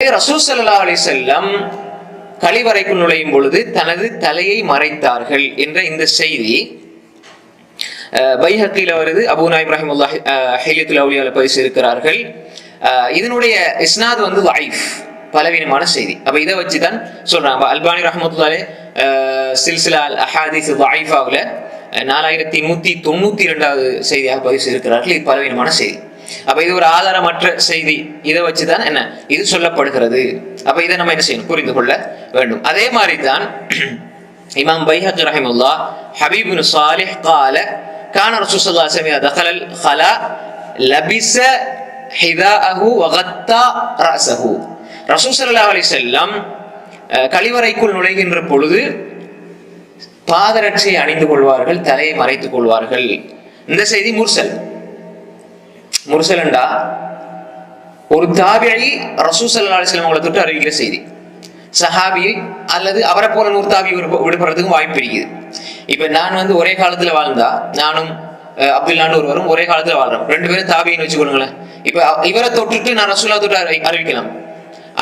ரசூசல்லா அலி செல்லம் கழிவறைக்குள் நுழையும் பொழுது தனது தலையை மறைத்தார்கள் என்ற இந்த செய்தி பைஹக்கில வருது அபுனா இப்ராஹிம் ரஹிமுல்லாஹ் ஹிலியத்துல் அவுலியால பதிவு இருக்கிறார்கள் இதனுடைய இஸ்னாத் வந்து லைஃப் பலவீனமான செய்தி. அப்ப இதை வச்சு தான் சொல்றாங்க அல்பானி ரஹமத்துல்லாலே சில்சிலா அல் அஹாதிஸ் லைஃபாவில் நாலாயிரத்தி நூத்தி தொண்ணூத்தி இரண்டாவது செய்தியாக பதிவு செய்திருக்கிறார்கள் இது பலவீனமான செய்தி. அப்ப இது ஒரு ஆதாரமற்ற செய்தி. இதை வச்சுதான் என்ன? இது சொல்லப்படுகிறது. அப்ப இதை நம்ம என்ன செய்யணும்? புரிந்து கொள்ள வேண்டும். அதே மாதிரி தான் இமாம் பைஹக் ரஹிமுல்லா ஹபீபின் சாலிஹ் கால கான ரசூசல்லா சமியா தஹலல் ஹலா லபிச ஹிதாஅஹு வகத்தா ரசஹு ரசூசல்லா அலி செல்லம் கழிவறைக்குள் நுழைகின்ற பொழுது பாதரட்சியை அணிந்து கொள்வார்கள் தலையை மறைத்துக் கொள்வார்கள். இந்த செய்தி முர்சல். முர்சலண்டா. ஒரு தாபியை ரசூ சல்லா அலிஸ்லாம் அவங்களை தொட்டு அறிவிக்கிற செய்தி. சஹாபி அல்லது அவரை போல நூறு தாபி விடுபடுறதுக்கும் வாய்ப்பு இருக்குது. இப்ப நான் வந்து ஒரே காலத்துல வாழ்ந்தா நானும் அப்துல்லான்னு ஒருவரும் ஒரே காலத்துல வாழ்றோம். ரெண்டு பேரும் தாபின்னு வச்சுக்கொள்ளுங்களேன் இப்ப இவரை தொட்டுட்டு நான் ரசூலா தொட்டு அறிவிக்கலாம்.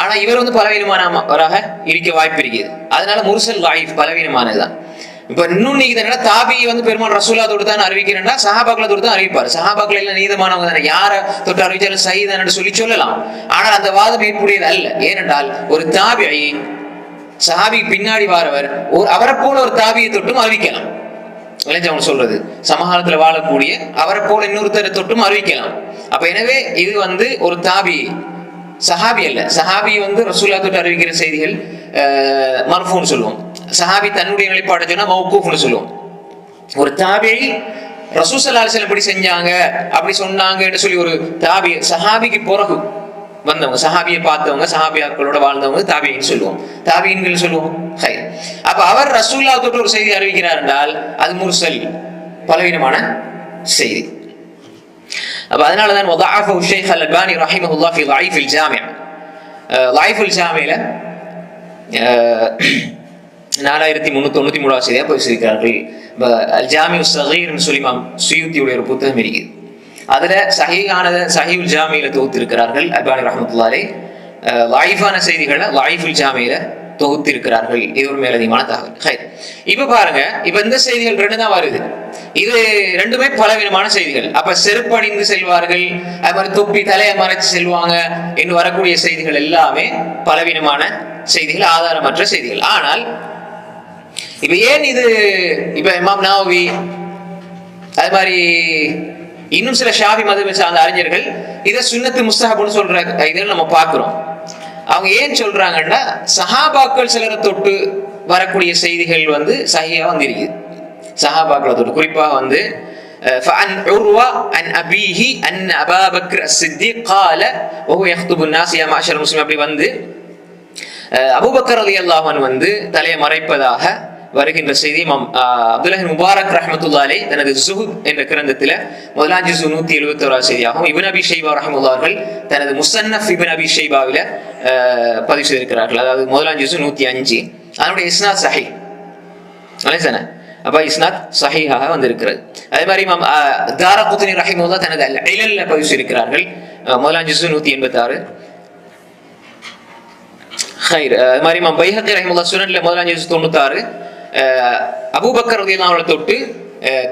ஆனா இவர் வந்து பலவீனமானவராக இருக்க வாய்ப்பு இருக்குது. அதனால முர்சல் வாய்ப்பு பலவீனமானதுதான். இப்ப இன்னும் நீங்க என்னன்னா தாபி வந்து பெருமாள் ரசூலா தொட்டு தான் அறிவிக்கிறேன்னா சஹாபாக்களை தொட்டு தான் அறிவிப்பார். சஹாபாக்கள் எல்லாம் நீதமானவங்க தானே. யார தொட்டு அறிவிச்சாலும் சைதானு சொல்லி சொல்லலாம். ஆனால் அந்த வாதம் ஏற்புடையது அல்ல. ஏனென்றால் ஒரு தாபி சஹாபி பின்னாடி வாரவர் ஒரு அவரை போல ஒரு தாபியை தொட்டும் அறிவிக்கலாம். விளைஞ்சவங்க சொல்றது சமகாலத்துல வாழக்கூடிய அவரை போல இன்னொருத்தரை தொட்டும் அறிவிக்கலாம். அப்ப எனவே இது வந்து ஒரு தாபி சஹாபி அல்ல. சஹாபி வந்து ரசூல்லா தொட்டு அறிவிக்கிற செய்திகள் மர்ஃபூன்னு சொல்லுவோம். சஹாபி தன்னுடைய நிலைப்பாட்டை சொன்னா மௌக்கூஃப்னு சொல்லுவோம் ஒரு தாபியை ரசூசலால் சில இப்படி செஞ்சாங்க அப்படி சொன்னாங்கன்னு சொல்லி ஒரு தாபி சஹாபிக்கு பிறகு வந்தவங்க சஹாபியை பார்த்தவங்க சஹாபியாக்களோட வாழ்ந்தவங்க தாபியின்னு சொல்லுவோம். தாபியின்கள் சொல்லுவோம். ஹை அப்ப அவர் ரசூல்லா தொட்டு ஒரு செய்தி அறிவிக்கிறார் என்றால் அது முர்சல் பலவீனமான செய்தி. அப்ப அதனாலதான் தான் ஷேக் அல் அல்பானி ரஹிமஹுல்லாஹ் ஃபி லைஃப் ஜாமியா லைஃப் ஜாமியில நாலாயிரத்தி முன்னூத்தி தொண்ணூத்தி மூணாவது செய்தியாக போய் இருக்கிறார்கள் ஜாமி சகீர்னு சொல்லி மாம் சுயூத்தியுடைய ஒரு புத்தகம் இருக்குது அதுல சஹீகானத சஹீல் ஜாமியில தொகுத்திருக்கிறார்கள் அல்பானி ரஹமத்துல்லாலே. லைஃபான செய்திகளை லைஃபுல் ஜாமியில தொகுத்திருக்கிறார்கள். இது ஒரு மேலதிகமான தகவல். ஹை இப்ப பாருங்க இப்ப இந்த செய்திகள் ரெண்டு தான் வருது. இது ரெண்டுமே பலவிதமான செய்திகள். அப்ப செருப்பணிந்து செல்வார்கள் அது மாதிரி தொப்பி தலையை மறைச்சு செல்வாங்க என்று வரக்கூடிய செய்திகள் எல்லாமே பலவீனமான செய்திகள் ஆதாரமற்ற செய்திகள். ஆனால் இப்ப ஏன் இது இப்ப இமாம் நாவவி அது மாதிரி இன்னும் சில ஷாபி மதம் சார்ந்த அறிஞர்கள் இதை சுன்னத்து முஸ்தஹப்னு சொல்ற இதில் நம்ம பார்க்கிறோம் அவங்க ஏன் சொல்றாங்கன்னா சஹாபாக்கள் சிலரை தொட்டு வரக்கூடிய செய்திகள் வந்து சஹியா வந்து இருக்குது சஹாபாக்களை தொட்டு குறிப்பாக வந்து அஹ், فعن عروة عن أبيه أن أبا بكر الصديق قال وهو يخطب الناس يا معشر المسلمين அப்படி வந்து அஹ், அபூபக்கர் அலி அல்லாஹன் வந்து தலையை மறைப்பதாக வருகின்ற செய்தி மாம் அப்துல்லாஹின் முபாரக் ரஹமத்துல்லாலே தனது ஜுஹுத் என்ற கிரந்தத்தில் முதலாம் ஜிசு நூத்தி எழுபத்தி ஓராவது செய்தியாகவும் இபின் அபி ஷைபா ரஹமுல்லார்கள் தனது முசன்னஃப் இபின் அபி ஷைபாவில் பதிவு செய்திருக்கிறார்கள். அதாவது முதலாம் ஜிசு நூத்தி அஞ்சு. அதனுடைய இஸ்னாத் சஹி. அலேசான அப்போ இஸ்னாத் சஹீஹாக வந்திருக்கிறது. அதே மாதிரி மாம் தாரா குத்தினி ரஹிமுல்லா தனது இழல்ல பதிவு செய்திருக்கிறார்கள். முதலாம் ஜிசு நூத்தி எண்பத்தி ஆறு ஹைர் அது மாதிரி மம் பைஹக்கி ரஹிமுல்லா சுனன்ல முதலாம் ஜிசு தொண்ணூத்தாறு. அபூபக்கர் ரலியல்லாஹு தொட்டு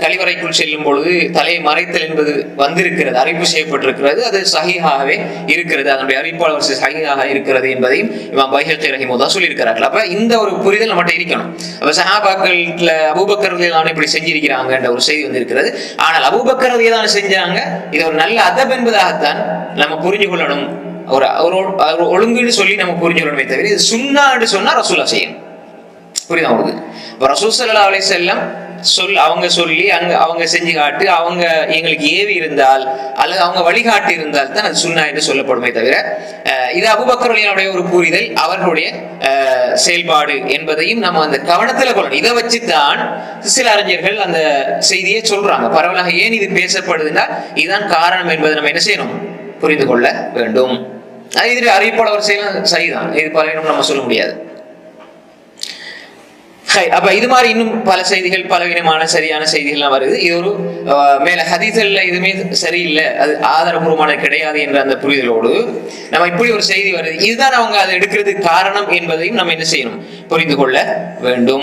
கழிவறைக்குள் செல்லும் பொழுது தலையை மறைத்தல் என்பது வந்திருக்கிறது அறிவிப்பு செய்யப்பட்டிருக்கிறது அது சகிஹாகவே இருக்கிறது அதனுடைய அறிவிப்பாளர் சகிஹாக இருக்கிறது என்பதையும் இவன் பைஹத்தை ரஹிமோதா சொல்லியிருக்கிறார்கள். அப்ப இந்த ஒரு புரிதல் நம்மகிட்ட இருக்கணும். அப்ப சஹாபாக்கள்ல அபூபக்கர் ரலியல்லாஹு இப்படி செஞ்சிருக்கிறாங்கன்ற ஒரு செய்தி வந்திருக்கிறது. ஆனால் அபூபக்கர் ரலியல்லாஹு செஞ்சாங்க இது ஒரு நல்ல அதப் என்பதாகத்தான் நம்ம புரிஞ்சு கொள்ளணும். ஒரு ஒழுங்குன்னு சொல்லி நம்ம புரிஞ்சு கொள்ளணுமே தவிர இது சுண்ணான்னு சொன்னா ரசூலா செய்யும் புரியுதா உங்களுக்கு? இப்போ ரசூசல்லா அலை செல்லம் சொல் அவங்க சொல்லி அங்க அவங்க செஞ்சு காட்டு அவங்க எங்களுக்கு ஏவி இருந்தால் அல்லது அவங்க வழிகாட்டி இருந்தால் தான் அது சுண்ணா என்று சொல்லப்படுமே தவிர அஹ், இது அபுபக்கருடைய ஒரு புரிதல் அவர்களுடைய அஹ், செயல்பாடு என்பதையும் நம்ம அந்த கவனத்துல கொள்ளணும். இதை வச்சுதான் சில அறிஞர்கள் அந்த செய்தியை சொல்றாங்க. பரவலாக ஏன் இது பேசப்படுதுன்னா இதுதான் காரணம் என்பதை நம்ம என்ன செய்யணும்? புரிந்து கொள்ள வேண்டும். அது இது அறிவிப்பாளர் செய்யலாம் சரிதான். இது பலவீனம் நம்ம சொல்ல முடியாது. அப்ப இது மாதிரி இன்னும் பல செய்திகள் பலவீனமான சரியான செய்திகள்லாம் வருது. இது ஒரு அஹ், மேல ஹதீசல்ல எதுவுமே சரியில்லை. அது ஆதாரபூர்வமான கிடையாது என்ற அந்த புரிதலோடு நம்ம இப்படி ஒரு செய்தி வருது. இதுதான் அவங்க அதை எடுக்கிறதுக்கு காரணம் என்பதையும் நம்ம என்ன செய்யணும்? புரிந்து கொள்ள வேண்டும்.